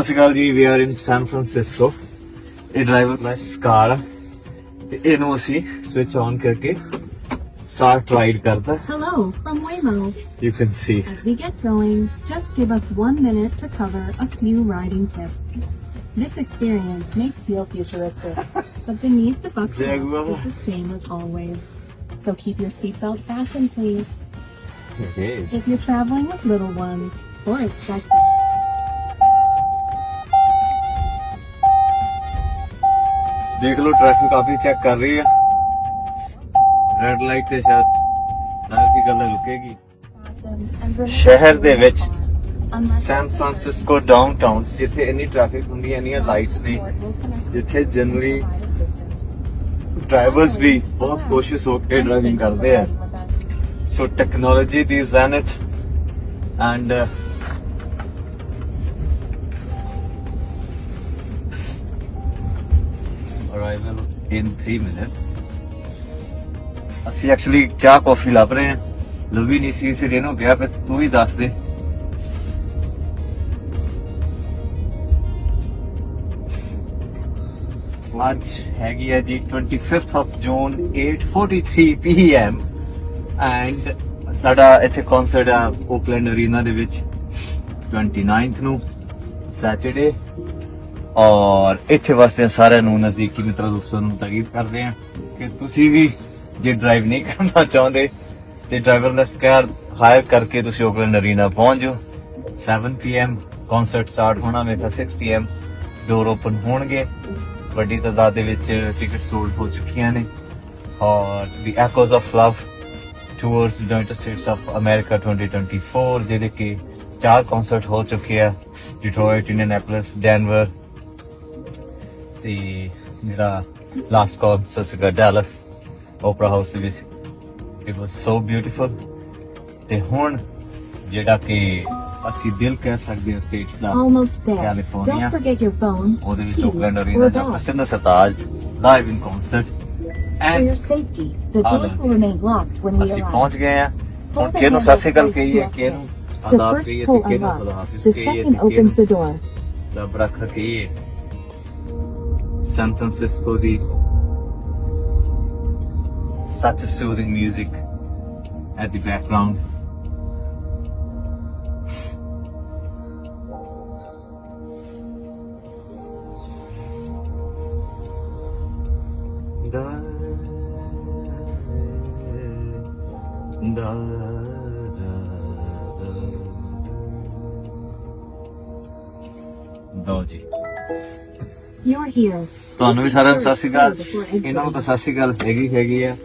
Sat Sri Akal ji we are in San Francisco ਇਹ driverless ਕਾਰ ਤੇ ਇਹਨੂੰ ਅਸੀਂ ਸਵਿਚ ਔਨ ਕਰਕੇ ਸਟਾਰਟ ਰਾਈਡ ਕਰਦਾ Hello from Waymo. You can see As we get going, just give us one minute to cover a few riding tips. This experience may feel futuristic, but the needs of Buckshot Jaguar. is the same as always. So keep your seatbelt fastened, please. Yes If you're traveling with little ones or expecting ਦੇਖ ਲਓ traffic ਕਾਫੀ check ਕਰ ਰਹੀ ਹੈ red light ਤੇ ਸ਼ਾਇਦ ਨਾਲ ਗੱਲ ਰੁਕੇਗੀ। ਸ਼ਹਿਰ ਦੇ ਵਿੱਚ ਸੈਨ ਫਰਾਂਸਿਸਕੋ ਡਾਊਨਟਾਊਨ ਜਿੱਥੇ ਇੰਨੀ ਟ੍ਰੈਫਿਕ ਹੁੰਦੀ ਹੈ ਇੰਨੀਆਂ ਲਾਈਟਸ ਨੇ ਜਿੱਥੇ ਜਨਰਲੀ ਡਰਾਈਵਰਸ ਵੀ ਬਹੁਤ ਕੋਸ਼ਿਸ਼ ਹੋ ਕੇ ਡਰਾਈਵਿੰਗ ਕਰਦੇ ਆ। So technology, the zenith, and arrival in three minutes. ਅਸੀਂ ਐਕਚੁਅਲੀ ਚਾਹ ਕਾਫੀ ਲੱਭ ਰਹੇ ਹਾਂ। ਲੱਭੀ ਨਹੀਂ ਸੀ, ਫਿਰ ਇਹਨੂੰ ਕਿਹਾ ਕਿ ਤੂੰ ਹੀ ਦੱਸ ਦੇ। ਅੱਜ ਹੈਗੀ ਹੈ ਜੀ 25th of June 8:43 PM and ਸਾਡਾ ਇੱਥੇ ਕਨਸਰਟ ਆ ਓਕਲੈਂਡ ਅਰੀਨਾ ਦੇ ਵਿੱਚ 29th ਨੂੰ ਸੈਟਰਡੇ ਔਰ ਇੱਥੇ ਵਾਸਤੇ ਸਾਰਿਆਂ ਨੂੰ ਨਜ਼ਦੀਕੀ ਮਿੱਤਰਾਂ ਦੋਸਤਾਂ ਨੂੰ ਤਾਕੀਦ ਕਰਦੇ ਆ ਕਿ ਤੁਸੀਂ ਵੀ ਜੇ ਡਰਾਈਵ ਨਹੀਂ ਕਰਨਾ ਚਾਹੁੰਦੇ ਤੇ ਡਰਾਈਵਰਲੈਸ ਕਾਰ ਹਾਇਰ ਕਰਕੇ ਤੁਸੀਂ ਓਕਲੈਂਡ ਅਰੀਨਾ ਪਹੁੰਚ ਜਾਓ। 7 pm ਕਨਸਰਟ ਸਟਾਰਟ ਹੋਣਾ, ਮੇਰਾ 6 pm ਡੋਰ ਓਪਨ ਹੋਣਗੇ। ਵੱਡੀ ਤਾਦਾਦ ਦੇ ਵਿੱਚ ਟਿਕਟ ਸੋਲਡ ਹੋ ਚੁੱਕੀਆਂ ਨੇ। ਔਰ ਦੀ echoes of love tours United States of America 2024 ਜਿਹਦੇ ਕਿ ਚਾਰ ਕਨਸਰਟ ਹੋ ਚੁੱਕੇ ਆ। ਡਿਟਰੋਇਟ ਇੰਡੀਅਨਾਪੋਲਿਸ ਡੈਨਵਰ ਤੇ ਜਿਹੜਾ ਲਾਸਟ ਕਨਸਰਟ ਸੀਗਾ ਡੈਲਸ ਓਪਰਾ ਹਾਊਸ ਦੇ ਵਿੱਚ ਇਟ ਵਾਸ ਸੋ ਬਿਊਟੀਫੁਲ ਤੇ ਹੁਣ ਜਿਹੜਾ ਕਿ ਅਸੀਂ ਦਿਲ ਕਹਿ ਸਕਦੇ ਹਾਂ ਸਟੇਟਸ ਦਾ. California. Don't forget your phone, ਉਹਦੇ ਵਿੱਚ ਓਕਲੈਂਡ ਅਰੀਨਾ ਜਾਂ bag. ਪ੍ਰਸਿੱਧ ਸਤਾਜ live in concert and the Ah, doors no. will remain locked when we ਅਸੀਂ. ਪਹੁੰਚ ਗਏ ਆ ਹੁਣ ਕਿਹਨੂੰ ਅਕਾਲ placed ਕਹੀਏ ਕਿਹਨੂੰ ਆਦਾਬ ਕਹੀਏ ਤੇ ਕਿਹਨੂੰ ਖੁਦਾ. ਹਾਫਿਜ਼ ਕਹੀਏ ਤੇ ਕਿਹਨੂੰ. ਰੱਬ ਰੱਖ ਕਹੀਏ San Francisco, the such a soothing music at the background. दो ਤੁਹਾਨੂੰ ਵੀ ਸਾਰਿਆਂ ਨੂੰ ਸਤਿ ਸ਼੍ਰੀ ਅਕਾਲ. ਇਹਨਾਂ ਨੂੰ ਤਾਂ ਸਤਿ ਸ਼੍ਰੀ ਅਕਾਲ ਹੈਗੀ ਹੈਗੀ ਆ।